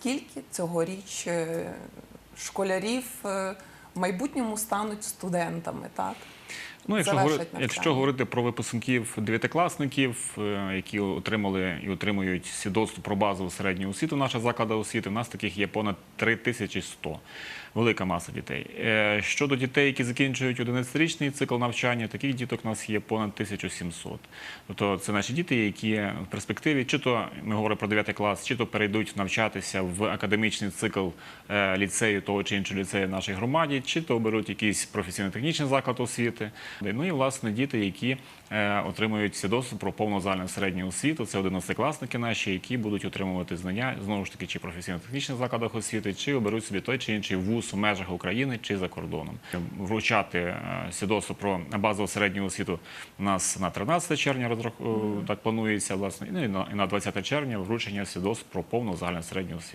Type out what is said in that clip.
скільки цьогоріч е, школярів е, в майбутньому стануть студентами, так? Ну, якщо, говорити, якщо говорити про випускників дев'ятикласників, е, які отримали і отримують свідоцтво про базову середню освіту, наша заклада освіти, у нас таких є понад 3100. Велика маса дітей. Е, Щодо дітей, які закінчують 11-річний цикл навчання, таких діток у нас є понад 1700. Тобто це наші діти, які в перспективі, чи то ми говоримо про 9 клас, чи то перейдуть навчатися в академічний цикл е, ліцею того чи іншого ліцею в нашій громаді, чи то оберуть якийсь професійно-технічний заклад освіти. Ну і власне діти, які е, отримують свідоцтво про повну загальну середню освіту. Це 11-класники наші, які будуть отримувати знання знову ж таки, чи професійно-технічних закладах освіти, чи оберуть собі той чи інший вуз у межах України чи за кордоном. Вручати е, свідоцтво про базову середню освіту у нас на 13 червня розрах... так планується, власне, ну, і на, і на 20 червня вручення свідоцтв про повну загальну середню освіту.